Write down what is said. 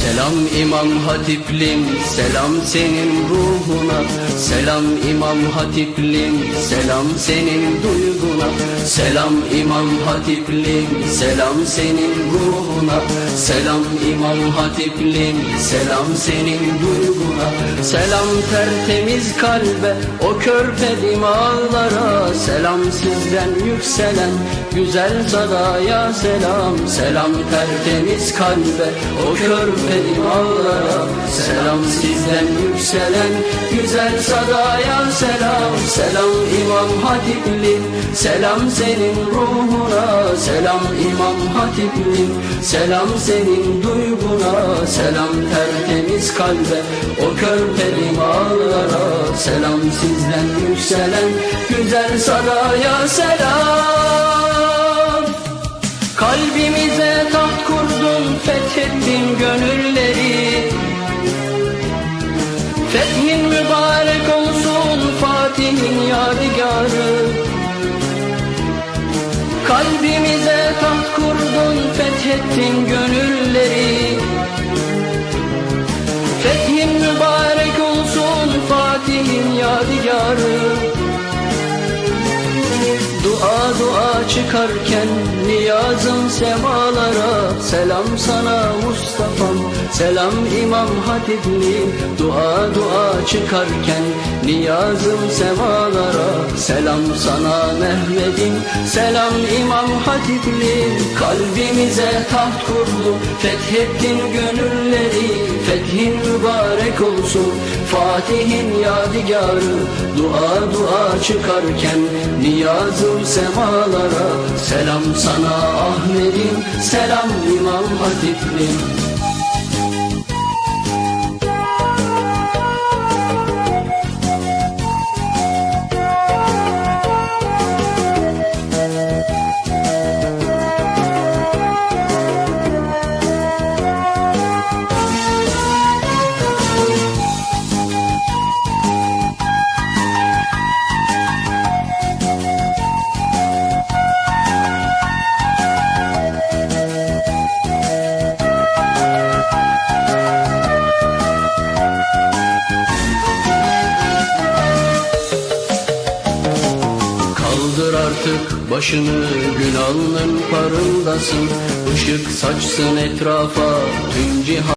Selam İmam Hatiplim, selam senin ruhuna. Selam İmam Hatiplim, selam senin duyguna. Selam İmam Hatiplim, selam senin ruhuna. Selam İmam Hatiplim, selam senin duyguna. Selam tertemiz kalbe, o körpe dimağlara Selam sizden yükselen güzel sadaya selam. Selam tertemiz kalbe, o körpe dimağlara Selam sizden yükselen güzel sadaya selam. Selam İmam Hatiplim, selam senin ruhuna. Selam İmam Hatiplim, selam senin duyguna. Selam tertemiz kalbe, o körpe dimağlara Selam sizden yükselen güzel sadaya selam Fethin mübarek olsun Fatih'in yadigarı Kalbimize taht kurdun, fethettin gönülleri. Fethin mübarek olsun Fatih'in yadigarı Dua dua çıkarken niyazım semalara Selam sana Mustafa'm selam İmam Hatipli. Dua dua çıkarken niyazım semalara. Selam sana Mehmet'im selam İmam Hatipli Kalbimize taht kurdu fethettin gönülleri Fethin mübarek olsun. Fatih'in yadigarı Dua dua çıkarken niyazım semalara. Selam sana Ahmet'im selam İmam Hatip'lim Kaldır artık başını gün alnın parıldasın Işık saçsın etrafa tüm cihan